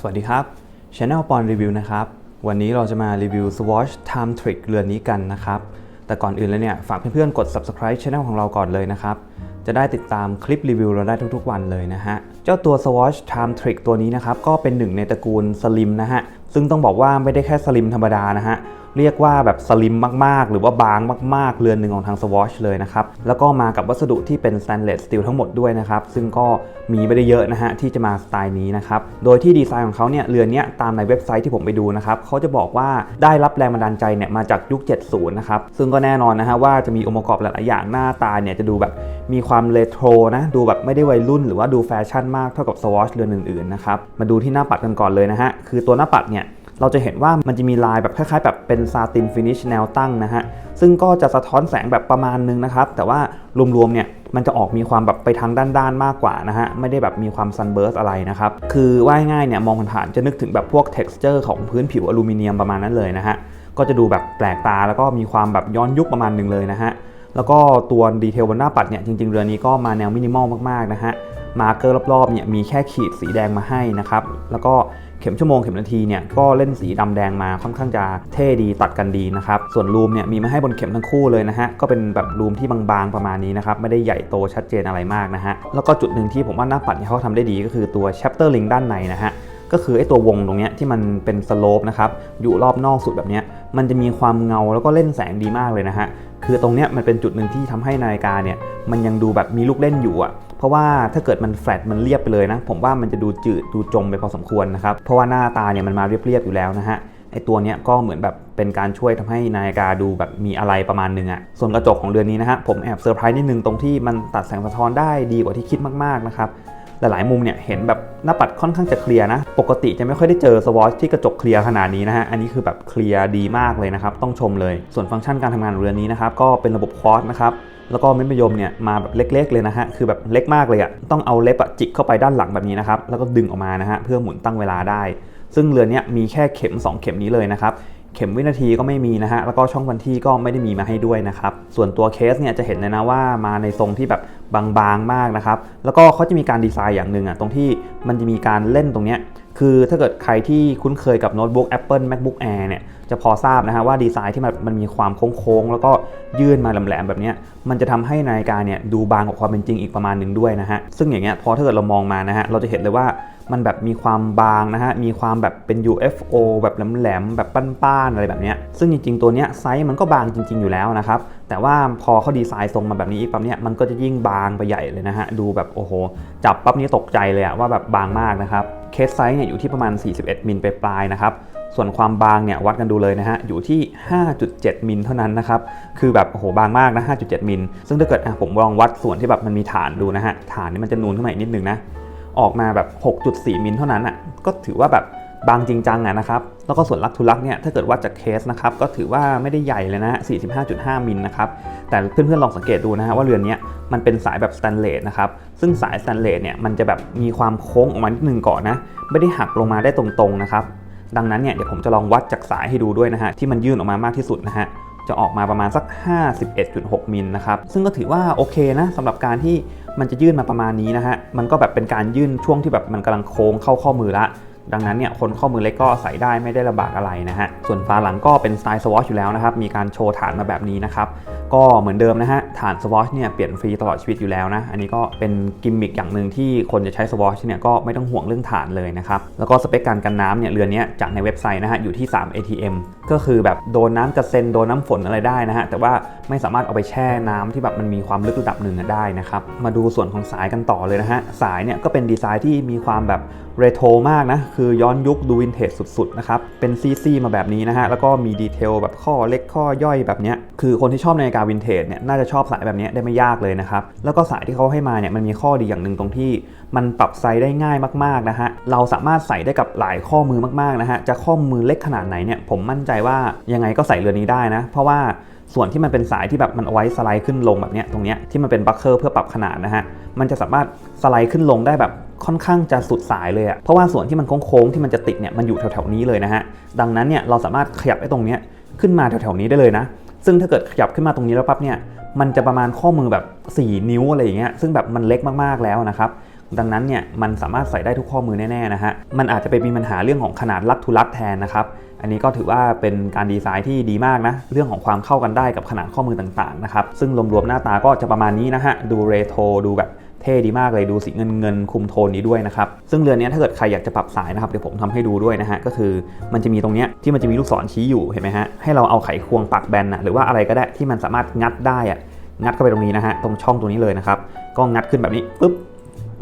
สวัสดีครับ Channel ปอนรีวิวนะครับ วันนี้เราจะมารีวิว Swatch Time Trick เรือนนี้กันนะครับ แต่ก่อนอื่นเลยเนี่ย ฝากเพื่อนๆ กด Subscribe Channel ของเราก่อนเลยนะครับ จะได้ติดตามคลิปรีวิวเราได้ทุกๆวันเลยนะฮะ เจ้าตัว Swatch Time Trick ตัวนี้นะครับ ก็เป็นหนึ่งในตระกูลสลิมนะฮะ ซึ่งต้องบอกว่าไม่ได้แค่สลิมธรรมดานะฮะเรียกว่าแบบสลิมมากๆ หรือว่าบางมาก ๆ เรือนหนึ่งของทาง Swatch เลยนะครับ แล้วก็มากับวัสดุที่เป็น stainless steel ทั้งหมดด้วยนะครับ ซึ่งก็มีไม่ได้เยอะนะฮะที่จะมาสไตล์นี้นะครับ โดยที่ดีไซน์ของเขาเนี่ยเรือนเนี้ยตามในเว็บไซต์ที่ผมไปดูนะครับเขาจะบอกว่าได้รับแรงบันดาลใจเนี่ยมาจากยุค 70 นะครับ ซึ่งก็แน่นอนนะฮะว่าจะมีองค์ประกอบหลายๆอย่างหน้าตาเนี่ยจะดูแบบมีความเรโทรนะดูแบบไม่ได้วัยรุ่น หรือว่าดูแฟชั่นมากเท่ากับ Swatch เรือนอื่นๆนะครับมาดูที่หน้าปัดกันก่อนเลยนะฮะคือตัวหน้าปัดเนี่ย เราจะเห็นว่ามันจะมีลายแบบคล้ายๆ แบบเป็นซาตินฟินิชแนวตั้งนะฮะ ซึ่งก็จะสะท้อนแสงแบบประมาณนึงนะครับ แต่ว่ารวมๆเนี่ยมันจะออกมีความแบบไปทางด้านๆมากกว่านะฮะ ไม่ได้แบบมีความซันเบิร์สอะไรนะครับ คือว่าง่ายๆเนี่ยมองผ่านๆจะนึกถึงแบบพวก texture ของพื้นผิวอลูมิเนียมประมาณนั้นเลยนะฮะ ก็จะดูแบบแปลกตาแล้วก็มีความแบบย้อนยุคประมาณหนึ่งเลยนะฮะ แล้วก็ตัวดีเทลบนหน้าปัดเนี่ยจริงๆเรือนนี้ก็มาแนวมินิมอลมากๆนะฮะ มาร์เกอร์รอบๆเนี่ยมีแค่ขีดสีแดงมาให้นะครับ แล้วก็เข็มชั่วโมงเข็มนาทีเนี่ยก็เล่นสีดำแดงมาค่อนข้างจะเท่ดีตัดกันดีนะครับ ส่วนรูมเนี่ยมีมาให้บนเข็มทั้งคู่เลยนะฮะ ก็เป็นแบบรูมที่บางๆประมาณนี้นะครับ ไม่ได้ใหญ่โตชัดเจนอะไรมากนะฮะ แล้วก็จุดหนึ่งที่ผมว่าหน้าปัดเนี่ยเขาทำได้ดีก็คือตัว chapter link ด้านในนะฮะก็คือไอ้ตัววงตรงเนี้ยที่มันเป็นสโลปนะครับอยู่รอบนอกสุดแบบเนี้ยมันจะมีความเงาแล้วก็เล่นแสงดีมากเลยนะฮะคือตรงเนี้ยมันเป็นจุดหนึ่งที่ทำให้นาฬิกาเนี่ย มันยังดูแบบมีลูกเล่นอยู่อะเพราะว่าถ้าเกิดมันแฟลตมันเรียบไปเลยนะ ผมว่ามันจะดูจืดดูจมไปพอสมควรนะครับ เพราะว่าหน้าตาเนี่ยมันมาเรียบๆอยู่แล้วนะฮะไอตัวเนี้ยก็เหมือนแบบเป็นการช่วยทำให้นาฬิกาดูแบบมีอะไรประมาณนึงอะส่วนกระจกของเรือนนี้นะฮะผมแอบเซอร์ไพรส์นิดนึงตรงที่มันตัดแสงสะท้อนได้ดีกว่าที่คิดมากๆนะครับหลายๆมุมเนี่ยเห็นแบบหน้าปัดค่อนข้างจะเคลียร์นะ ปกติจะไม่ค่อยได้เจอสวอชที่กระจกเคลียร์ขนาดนี้นะฮะ อันนี้คือแบบเคลียร์ดีมากเลยนะครับ ต้องชมเลย ส่วนฟังก์ชันการทำงานเรือนนี้นะครับ ก็เป็นระบบควอตนะครับ แล้วก็เม็ดมะยมเนี่ยมาแบบเล็ก ๆ เลยนะฮะ คือแบบเล็กมากเลยอะต้องเอาเล็บอะจิกเข้าไปด้านหลังแบบนี้นะครับ แล้วก็ดึงออกมานะฮะ เพื่อหมุนตั้งเวลาได้ ซึ่งเรือนเนี้ยมีแค่เข็ม 2 เข็มนี้เลยนะครับ เข็มวินาทีก็ไม่มีนะฮะ แล้วก็ช่องวันที่ก็ไม่ได้มีมาให้ด้วยนะครับ ส่วนตัวเคสเนี่ยจะเห็นเลยนะว่ามาในทรงที่แบบบางๆมากนะครับ แล้วก็เขาจะมีการดีไซน์อย่างหนึ่งอะตรงที่มันจะมีการเล่นตรงเนี้ย คือถ้าเกิดใครที่คุ้นเคยกับโน้ตบุ๊ก Apple MacBook Air เนี่ยจะพอทราบนะฮะว่าดีไซน์ที่มันมันมีความโค้งๆ แล้วก็ยื่นมาแหลมๆแบบนี้มันจะทำให้นาฬิกาเนี่ยดูบางกว่าความเป็นจริงอีกประมาณหนึ่งด้วยนะฮะซึ่งอย่างเงี้ยพอถ้าเกิดเรามองมานะฮะเราจะเห็นเลยว่ามันแบบมีความบางนะฮะ มีความแบบเป็น UFO แบบแหลมๆ แบบป้านๆ อะไรแบบเนี้ยซึ่งจริงๆ ตัวเนี้ยไซส์มันก็บางจริง ๆ อยู่แล้วนะครับ แต่ว่าพอเขาดีไซน์ทรงมาแบบนี้อีกปั๊บเนี้ยมันก็จะยิ่งบางไปใหญ่เลยนะฮะ ดูแบบโอ้โห จับปั๊บนี้ตกใจเลยอะว่าแบบบางมากนะครับ เคสไซส์เนี่ยอยู่ที่ประมาณ 41 มิลไปปลายๆนะครับ ส่วนความบางเนี่ยวัดกันดูเลยนะฮะ อยู่ที่ 5.7 มิลเท่านั้นนะครับ คือแบบโอ้โหบางมากนะ 5.7 มิล ซึ่งถ้าเกิดอะผมลองวัดส่วนที่แบบมันมีฐานดูนะฮะ ฐานนี่มันจะนูนขึ้นมาอีกนิดนึงนะ ออกมาแบบ 6.4 มิลเท่านั้นอะ ก็ถือว่าแบบ บางจริงจังอะนะครับ แล้วก็ส่วนลักทุลักเนี่ยถ้าเกิดวัดจากเคสนะครับก็ถือว่าไม่ได้ใหญ่เลยนะฮะ45.5 มิลนะครับ แต่เพื่อนๆลองสังเกตดูนะฮะว่าเรือนนี้มันเป็นสายแบบสแตนเลสนะครับ ซึ่งสายสแตนเลสเนี่ยมันจะแบบมีความโค้งออกมานิดนึงก่อนนะ ไม่ได้หักลงมาได้ตรงๆนะครับ ดังนั้นเนี่ยเดี๋ยวผมจะลองวัดจากสายให้ดูด้วยนะฮะที่มันยื่นออกมามากที่สุดนะฮะจะออกมาประมาณสัก 51.6 มิลนะครับ ซึ่งก็ถือว่าโอเคนะสำหรับการที่มันจะยื่นมาประมาณนี้นะฮะ มันก็แบบเป็นการยื่นช่วงที่แบบมันกำลังโค้งเข้าข้อมือละ ดังนั้นเนี่ยคนข้อมือเล็กก็ใส่ได้ไม่ได้ลำบากอะไรนะฮะ ส่วนฝาหลังก็เป็นสไตล์สวอชอยู่แล้วนะครับ มีการโชว์ฐานมาแบบนี้นะครับ ก็เหมือนเดิมนะฮะ ฐานสวอชเนี่ยเปลี่ยนฟรีตลอดชีวิตอยู่แล้วนะ อันนี้ก็เป็นกิมมิคอย่างหนึ่งที่คนจะใช้สวอชเนี่ยก็ไม่ต้องห่วงเรื่องฐานเลยนะครับ แล้วก็สเปคการกันน้ำเนี่ยเรือนนี้จากในเว็บไซต์นะฮะอยู่ที่ 3 ATM ก็คือแบบโดนน้ำกระเซ็นโดนน้ำฝนอะไรได้นะฮะ แต่ว่าไม่สามารถเอาไปแช่น้ำที่แบบมันมีความลึกระดับหนึ่งได้นะครับ มาดูส่วนของสายกันต่อเลยนะฮะ สายเนี่ยก็เป็นดีไซน์ที่มีความแบบเรโทรมากนะคือย้อนยุคดูวินเทจสุดๆนะครับ เป็นซีๆมาแบบนี้นะฮะ แล้วก็มีดีเทลแบบข้อเล็กข้อย่อยแบบเนี้ยคือคนที่ชอบนาฬิกาวินเทจเนี่ยน่าจะชอบสายแบบนี้ได้ไม่ยากเลยนะครับ แล้วก็สายที่เขาให้มาเนี่ยมันมีข้อดีอย่างหนึ่งตรงที่ มันปรับไซส์ได้ง่ายมากๆนะฮะ เราสามารถใส่ได้กับหลายข้อมือมากๆนะฮะ จะข้อมือเล็กขนาดไหนเนี่ยผมมั่นใจว่ายังไงก็ใส่เรือนนี้ได้นะ เพราะว่าส่วนที่มันเป็นสายที่แบบมันเอาไว้สไลด์ขึ้นลงแบบเนี้ยตรงเนี้ยที่มันเป็นบัคเกอร์เพื่อปรับขนาดนะฮะมันจะสามารถสไลด์ขึ้นลงได้แบบ ค่อนข้างจะสุดสายเลยอะเพราะว่าส่วนที่มันโค้งๆที่มันจะติดเนี่ยมันอยู่แถวๆนี้เลยนะฮะ ดังนั้นเนี่ยเราสามารถขยับไอ้ตรงเนี้ยขึ้นมาแถวๆนี้ได้เลยนะ ซึ่งถ้าเกิดขยับขึ้นมาตรงนี้แล้วปั๊บเนี่ยมันจะประมาณข้อมือแบบ 4 นิ้วอะไรอย่างเงี้ยซึ่งแบบมันเล็กมากๆแล้วนะครับดังนั้นเนี่ยมันสามารถใส่ได้ทุกข้อมือแน่ๆนะฮะ มันอาจจะไปมีปัญหาเรื่องของขนาดลัดทุลัดแทนนะครับ อันนี้ก็ถือว่าเป็นการดีไซน์ที่ดีมากนะ เรื่องของความเข้ากันได้กับขนาดข้อมือต่างๆนะครับ ซึ่งรวมๆหน้าตาก็จะประมาณนี้นะฮะ ดูเรโทรดูแบบ ท่ดีมากเลยดูสีเงินเงินคุมโทนนี้ด้วยนะครับซึ่งเรือนนี้ถ้าเกิดใครอยากจะปรับสายนะครับเดี๋ยวผมทำให้ดูด้วยนะฮะก็คือมันจะมีตรงเนี้ยที่มันจะมีลูกศรชี้อยู่เห็นไหมฮะให้เราเอาไขควงปักแบนนะหรือว่าอะไรก็ได้ที่มันสามารถงัดได้อะงัดเข้าไปตรงนี้นะฮะตรงช่องตรงนี้เลยนะครับก็งัดขึ้นแบบนี้ปุ๊บ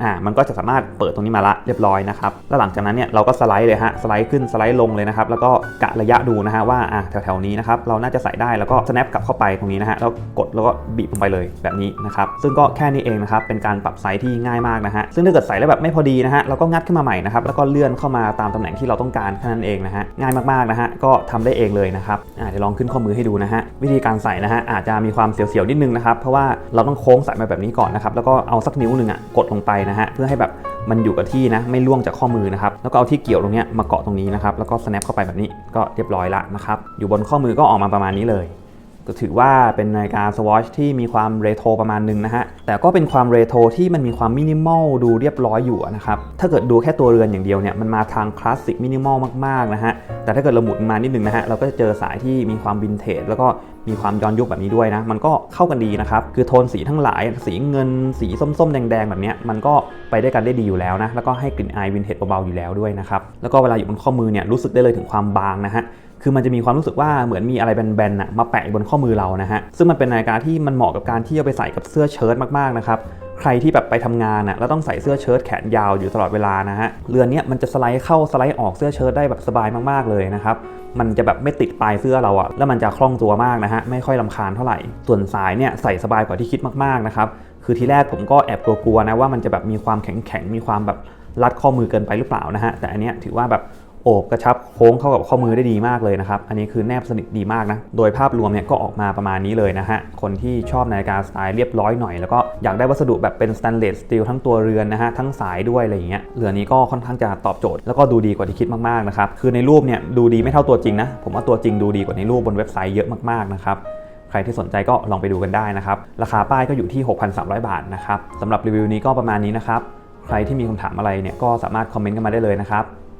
อ่ามันก็จะสามารถเปิดตรงนี้มาละเรียบร้อยนะครับแล้วหลังจากนั้นเนี่ยเราก็สไลด์เลยฮะสไลด์ขึ้นสไลด์ลงเลยนะครับแล้วก็กะระยะดูนะฮะว่าอ่าแถวๆนี้นะครับเราน่าจะใส่ได้แล้วก็ snap กลับเข้าไปตรงนี้นะฮะแล้วกดแล้วก็บีบลงไปเลยแบบนี้นะครับซึ่งก็แค่นี้เองนะครับเป็นการปรับไซส์ที่ง่ายมากนะฮะซึ่งถ้าเกิดใส่แล้วแบบไม่พอดีนะฮะเราก็งัดขึ้นมาใหม่นะครับแล้วก็เลื่อนเข้ามาตามตำแหน่งที่เราต้องการแค่นั้นเองนะฮะง่ายมากๆนะฮะก็ทำได้เองเลยนะครับอ่าเดี๋ยวลองขึ้นข้อมือให้ดูนะฮะวิธีการใส่นะฮะอาจจะมีความเสียวๆนิดนึงนะครับเพราะว่าเราต้องโค้งใส่มาแบบนี้ก่อนนะครับแล้วก็เอาสักนิ้วหนึ่งอะกดลงไปนะฮะเพื่อให้แบบมันอยู่กับที่นะไม่ล่วงจากข้อมือนะครับแล้วก็เอาที่เกี่ยวตรงเนี้ยมาเกาะตรงนี้นะครับแล้วก็ snap เข้าไปแบบนี้ก็เรียบร้อยละนะครับอยู่บนข้อมือก็ออกมาประมาณนี้เลย ก็ถือว่าเป็นนาฬิกาสวอชที่มีความเรโทรประมาณหนึ่งนะฮะ แต่ก็เป็นความเรโทรที่มันมีความมินิมอลดูเรียบร้อยอยู่นะครับ ถ้าเกิดดูแค่ตัวเรือนอย่างเดียวเนี่ยมันมาทางคลาสสิกมินิมอลมากๆนะฮะ แต่ถ้าเกิดเราหมุนมานิดนึงนะฮะเราก็จะเจอสายที่มีความวินเทจแล้วก็มีความย้อนยุคแบบนี้ด้วยนะ มันก็เข้ากันดีนะครับ คือโทนสีทั้งหลาย สีเงิน สีส้มๆ แดงๆ แบบเนี้ยมันก็ไปได้กันได้ดีอยู่แล้วนะ แล้วก็ให้กลิ่นอายวินเทจเบาๆ อยู่แล้วด้วยนะครับ แล้วก็เวลาอยู่บนข้อมือเนี่ยรู้สึกได้เลยถึงความบางนะฮะ คือมันจะมีความรู้สึกว่าเหมือนมีอะไรแบนๆนะมาแปะอยู่บนข้อมือเรานะฮะ ซึ่งมันเป็นนาฬิกาที่มันเหมาะกับการที่เอาไปใส่กับเสื้อเชิ้ตมากๆนะครับ ใครที่แบบไปทำงานนะแล้วต้องใส่เสื้อเชิ้ตแขนยาวอยู่ตลอดเวลานะฮะ เรือนเนี้ยมันจะสไลด์เข้าสไลด์ออกเสื้อเชิ้ตได้แบบสบายมากๆเลยนะครับมันจะแบบไม่ติดปลายเสื้อเราอะแล้วมันจะคล่องตัวมากนะฮะ ไม่ค่อยลำคาญเท่าไหร่ ส่วนสายเนี่ยใส่สบายกว่าที่คิดมากๆนะครับ คือทีแรกผมก็แอบกลัวๆนะว่ามันจะแบบมีความแข็งๆ มีความแบบรัดข้อมือเกินไปหรือเปล่านะฮะ แต่อันเนี้ยถือว่าแบบ โอบกระชับโค้งเข้ากับข้อมือได้ดีมากเลยนะครับ อันนี้คือแนบสนิทดีมากนะ โดยภาพรวมเนี่ยก็ออกมาประมาณนี้เลยนะฮะ คนที่ชอบนาฬิกาสไตล์เรียบร้อยหน่อย แล้วก็อยากได้วัสดุแบบเป็นสแตนเลสสตีลทั้งตัวเรือนนะฮะ ทั้งสายด้วยอะไรอย่างเงี้ย เรือนนี้ก็ค่อนข้างจะตอบโจทย์ แล้วก็ดูดีกว่าที่คิดมากๆนะครับ คือในรูปเนี่ยดูดีไม่เท่าตัวจริงนะ ผมว่าตัวจริงดูดีกว่าในรูปบนเว็บไซต์เยอะมากๆนะครับใครที่สนใจก็ลองไปดูกันได้นะครับ ราคาป้ายก็อยู่ที่ 6,300 บาทนะครับสำหรับรีวิวนี้ก็ประมาณนี้นะครับ ใครที่มีคำถามอะไรเนี่ยก็สามารถคอมเมนต์กันมาได้เลยนะครับ